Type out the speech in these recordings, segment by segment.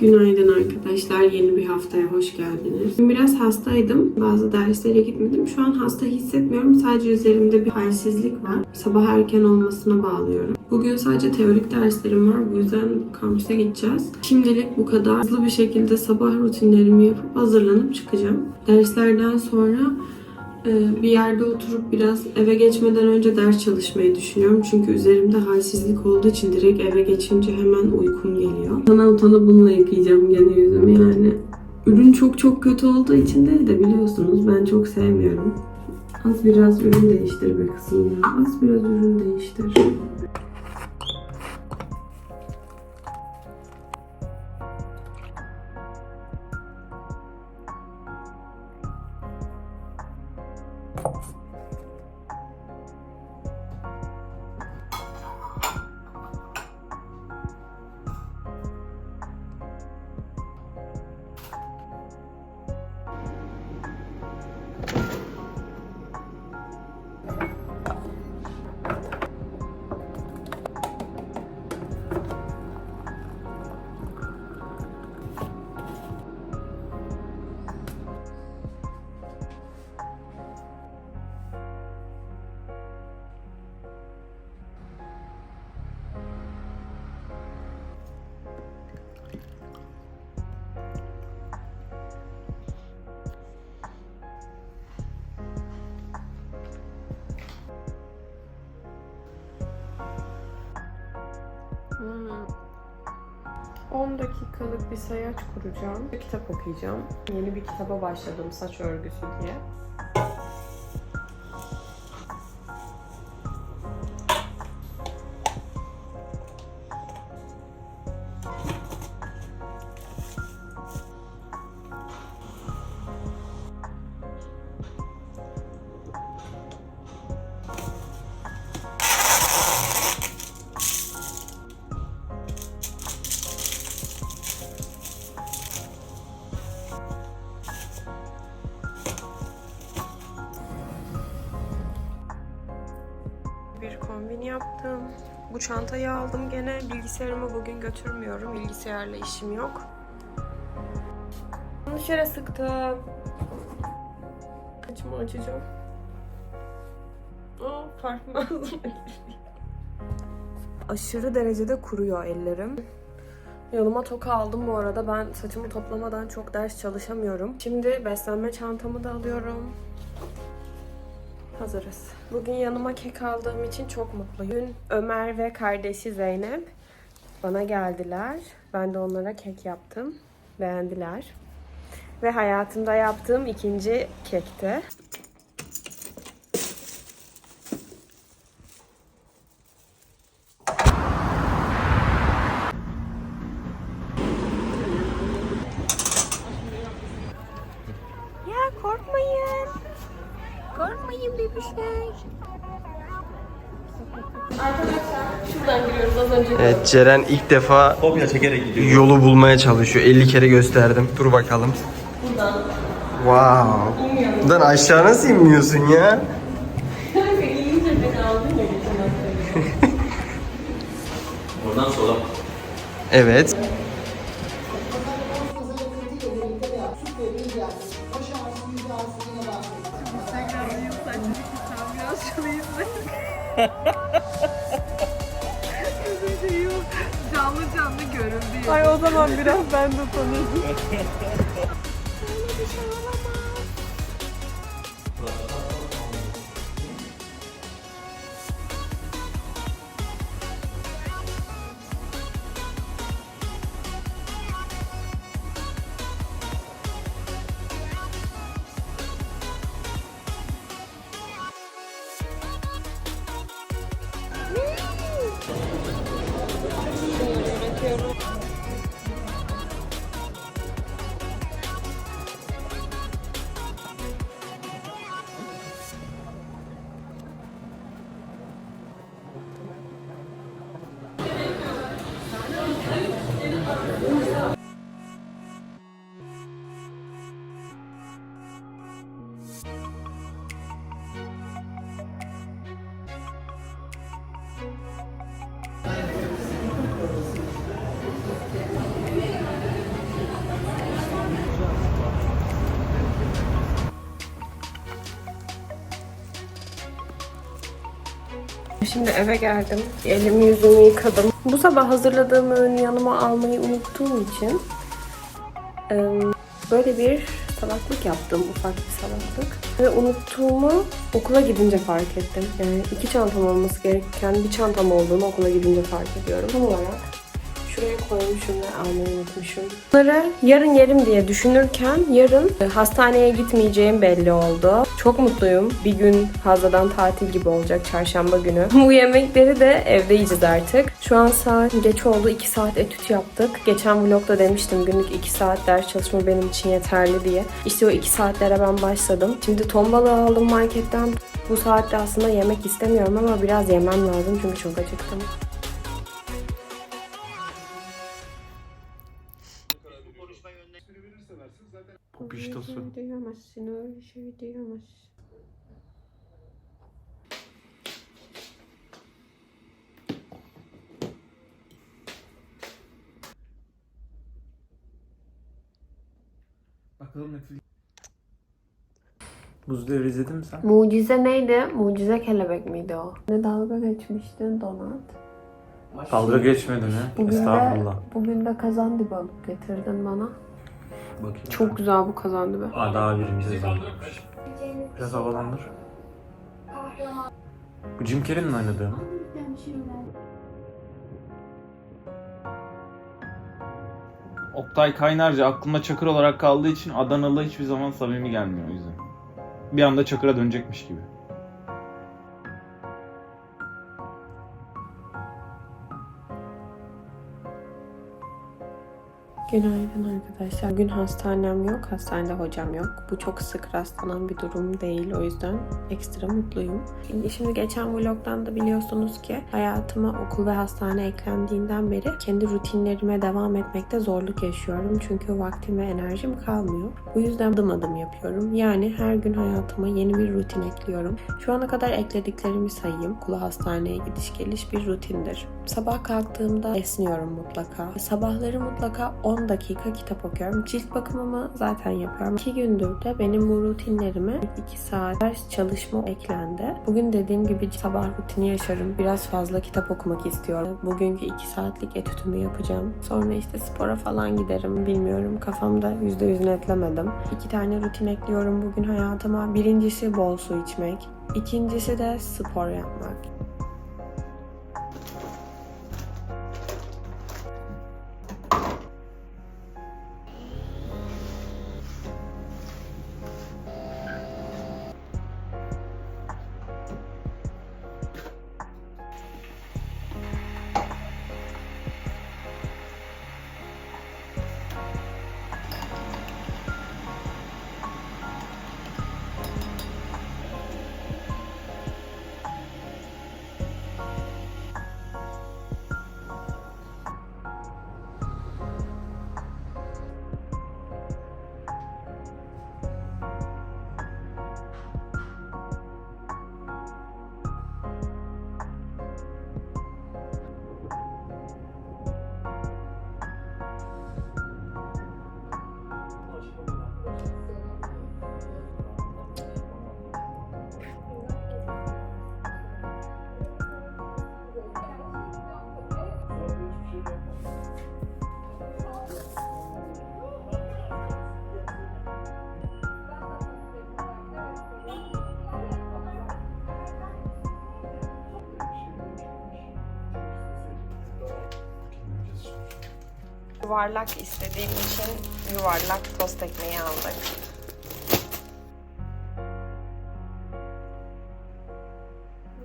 Günaydın arkadaşlar. Yeni bir haftaya hoş geldiniz. Dün biraz hastaydım. Bazı derslere gitmedim. Şu an hasta hissetmiyorum. Sadece üzerimde bir halsizlik var. Sabah erken olmasına bağlıyorum. Bugün sadece teorik derslerim var. Bu yüzden kampüse gideceğiz. Şimdilik bu kadar. Hızlı bir şekilde sabah rutinlerimi yapıp hazırlanıp çıkacağım. Derslerden sonra bir yerde oturup biraz eve geçmeden önce ders çalışmayı düşünüyorum. Çünkü üzerimde halsizlik olduğu için direkt eve geçince hemen uykum geliyor. Utana utana bununla yıkayacağım gene yüzümü yani. Ürün çok çok kötü olduğu için değil de biliyorsunuz ben çok sevmiyorum. Az biraz ürün değiştir be kızım ya. Az biraz ürün değiştir. Bye. Hmm. 10 dakikalık bir sayaç kuracağım. Bir kitap okuyacağım. Yeni bir kitaba başladım saç örgüsü diye. Kombin yaptım. Bu çantayı aldım gene. Bilgisayarımı bugün götürmüyorum. Bilgisayarla işim yok. Yanlış yere sıktım. Saçımı açacağım. Aa, parfüm ağzıma Aşırı derecede kuruyor ellerim. Yanıma toka aldım bu arada. Ben saçımı toplamadan çok ders çalışamıyorum. Şimdi beslenme çantamı da alıyorum. Hazırız. Bugün yanıma kek aldığım için çok mutluyum. Ömer ve kardeşi Zeynep bana geldiler. Ben de onlara kek yaptım. Beğendiler. Ve hayatımda yaptığım ikinci kekti. Ya korkmayın. Korkmayın bebişler. Şuradan giriyoruz az önce. Evet Ceren ilk defa Kopya çekerek gidiyor. yolu bulmaya çalışıyor. 50 kere gösterdim. Dur bakalım. Buradan. Wow. Buradan aşağı nasıl inmiyorsun ya? Kanka iyice beni aldın ya geçen hafta. Oradan sola. Evet. Canlı canlı göründü. Ay o zaman biraz ben de tanıdım. Şöyle bırakıyorum. Şimdi eve geldim. Elimi yüzümü yıkadım. Bu sabah hazırladığım öğünü yanıma almayı unuttuğum için böyle bir salaklık yaptım. Ufak bir salaklık. Ve unuttuğumu okula gidince fark ettim. Yani iki çantam olması gerekirken bir çantam olduğunu okula gidince fark ediyorum. Tam olarak şuraya koymuşum ve almayı unutmuşum. Bunları yarın yerim diye düşünürken yarın e, hastaneye gitmeyeceğim belli oldu. Çok mutluyum. Bir gün fazladan tatil gibi olacak çarşamba günü. Bu yemekleri de evde yiyeceğiz artık. Şu an saat geç oldu. 2 saat etüt yaptık. Geçen vlogda demiştim günlük 2 saat ders çalışma benim için yeterli diye. İşte o 2 saatlere ben başladım. Şimdi ton balığı aldım marketten. Bu saatte aslında yemek istemiyorum ama biraz yemem lazım çünkü çok acıktım. Diyemezsin, öyle şey diyemezsin. Bakalım Netflix. Buz Devri izledin mi sen? Mucize neydi? Mucize kelebek miydi o? Ne dalga geçmiştin Donat? Dalga geçmedi mi? Bugün de, Estağfurullah. bugün de kazandı balık getirdin bana. Bakayım. Çok güzel bu kazandı be. Aa, daha birinci sezondaymış. Biraz havalandır. Bu Jim Carrey'nin oynadığı mı? Oktay Kaynarca aklımda Çakır olarak kaldığı için Adanalı hiçbir zaman samimi gelmiyor o yüzden. Bir anda Çakır'a dönecekmiş gibi. Günaydın arkadaşlar. Bugün hastanem yok, hastanede hocam yok. Bu çok sık rastlanan bir durum değil. O yüzden ekstra mutluyum. Şimdi, geçen vlogdan da biliyorsunuz ki hayatıma okul ve hastane eklendiğinden beri kendi rutinlerime devam etmekte zorluk yaşıyorum. Çünkü vaktim ve enerjim kalmıyor. Bu yüzden adım adım yapıyorum. Yani her gün hayatıma yeni bir rutin ekliyorum. Şu ana kadar eklediklerimi sayayım. Okula hastaneye gidiş geliş bir rutindir. Sabah kalktığımda esniyorum mutlaka. Sabahları mutlaka 10 dakika kitap okuyorum. Cilt bakımımı zaten yapıyorum. 2 gündür de benim bu rutinlerime 2 saat çalışma eklendi. Bugün dediğim gibi sabah rutini yaşarım. Biraz fazla kitap okumak istiyorum. Bugünkü 2 saatlik etütümü yapacağım. Sonra işte spora falan giderim. Bilmiyorum. Kafamda %100 netlemedim. 2 tane rutin ekliyorum bugün hayatıma. Birincisi bol su içmek. İkincisi de spor yapmak. Yuvarlak istediğim için yuvarlak tost ekmeği aldık.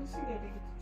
Nasıl geri gideceğim?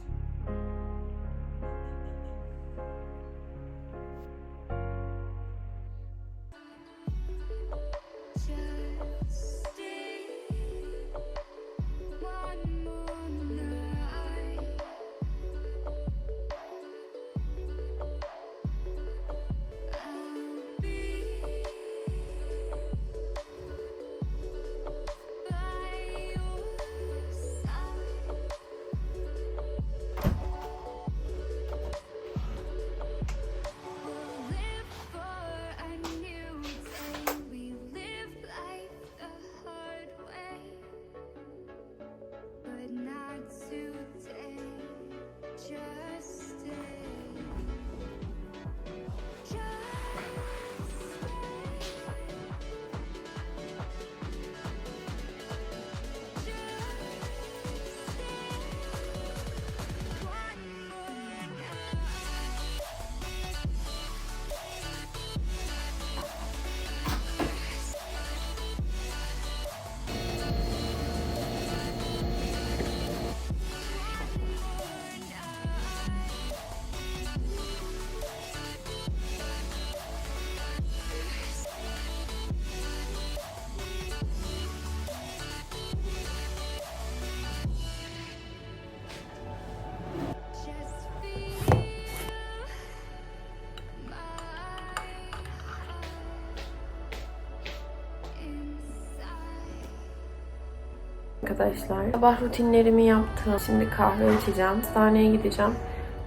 Arkadaşlar sabah rutinlerimi yaptım. Şimdi kahve içeceğim. Hastaneye gideceğim.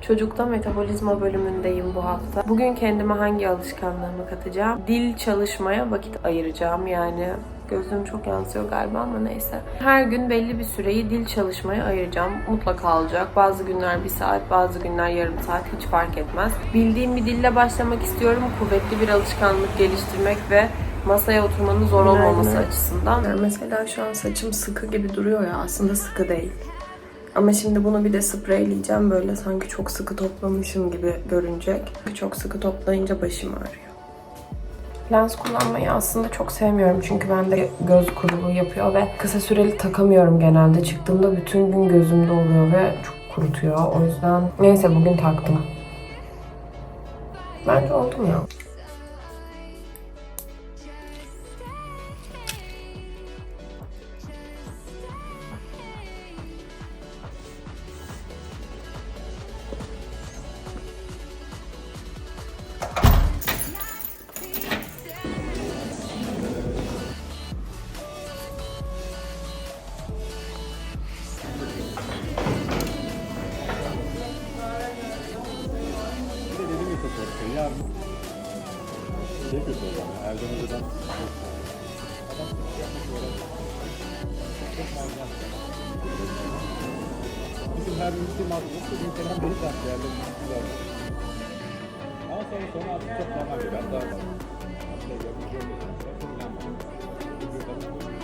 Çocukta metabolizma bölümündeyim bu hafta. Bugün kendime hangi alışkanlığımı katacağım? Dil çalışmaya vakit ayıracağım yani. Gözüm çok yansıyor galiba ama neyse. Her gün belli bir süreyi dil çalışmaya ayıracağım. Mutlaka olacak. Bazı günler bir saat, bazı günler yarım saat hiç fark etmez. Bildiğim bir dille başlamak istiyorum. Kuvvetli bir alışkanlık geliştirmek ve masaya oturmanın zor olmaması açısından. mesela şu an saçım sıkı gibi duruyor ya aslında sıkı değil. Ama şimdi bunu bir de spreyleyeceğim böyle sanki çok sıkı toplamışım gibi görünecek. Çok sıkı toplayınca başım ağrıyor. Lens kullanmayı aslında çok sevmiyorum çünkü bende göz kuruluğu yapıyor ve kısa süreli takamıyorum genelde. Çıktığımda bütün gün gözümde oluyor ve çok kurutuyor. O yüzden neyse bugün taktım. Bence oldum ya. Bizim her gün bir mazlum, bugün falan beni değerlendirmek güzel. Ama sonra sonra artık çok normal bir ben daha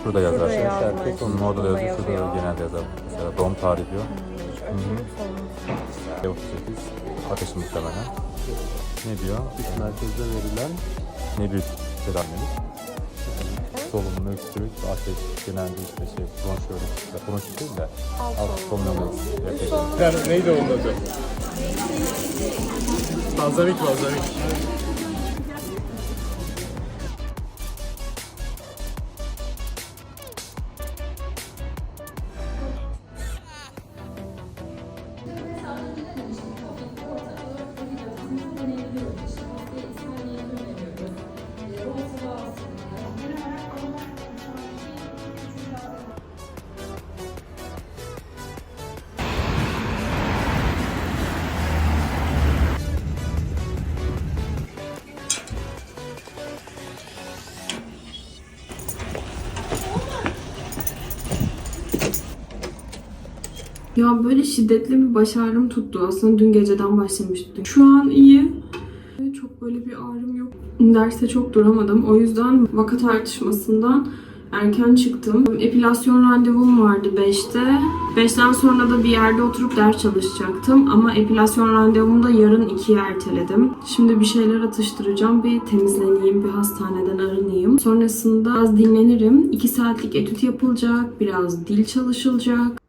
Şurada yazar. Şuraya yazmış. Onun orada da yazıyor. Şurada genelde yazar. Mesela doğum tarihi diyor. Hı hı. 38. Ateşi muhtemelen. Ne diyor? Üst merkezde verilen ne büyük tedavilik. Solunum, öksürük, ateş, genelde işte şey, bronşiyolojik, bronşiyolojik değil de alt solunum. Yani neydi onun adı? Balzamik, balzamik. Ya böyle şiddetli bir baş ağrım tuttu. Aslında dün geceden başlamıştı. Şu an iyi. Çok böyle bir ağrım yok. Derste çok duramadım. O yüzden vaka tartışmasından erken çıktım. Epilasyon randevum vardı 5'te. 5'ten sonra da bir yerde oturup ders çalışacaktım. Ama epilasyon randevumu da yarın 2'ye erteledim. Şimdi bir şeyler atıştıracağım. Bir temizleneyim, bir hastaneden arınayım. Sonrasında biraz dinlenirim. 2 saatlik etüt yapılacak. Biraz dil çalışılacak.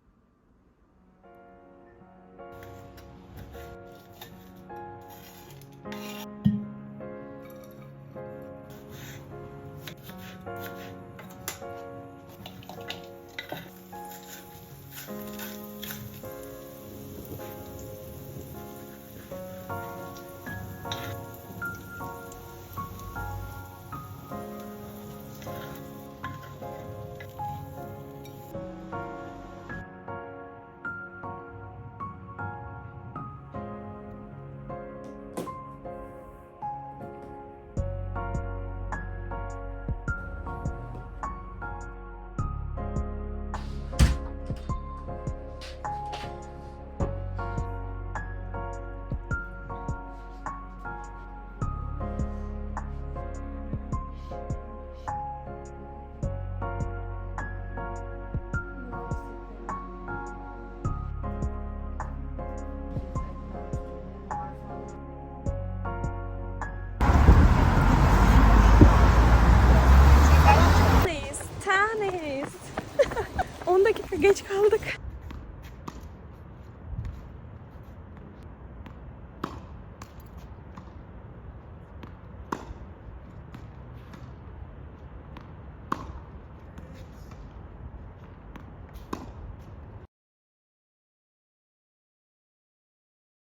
Geç kaldık.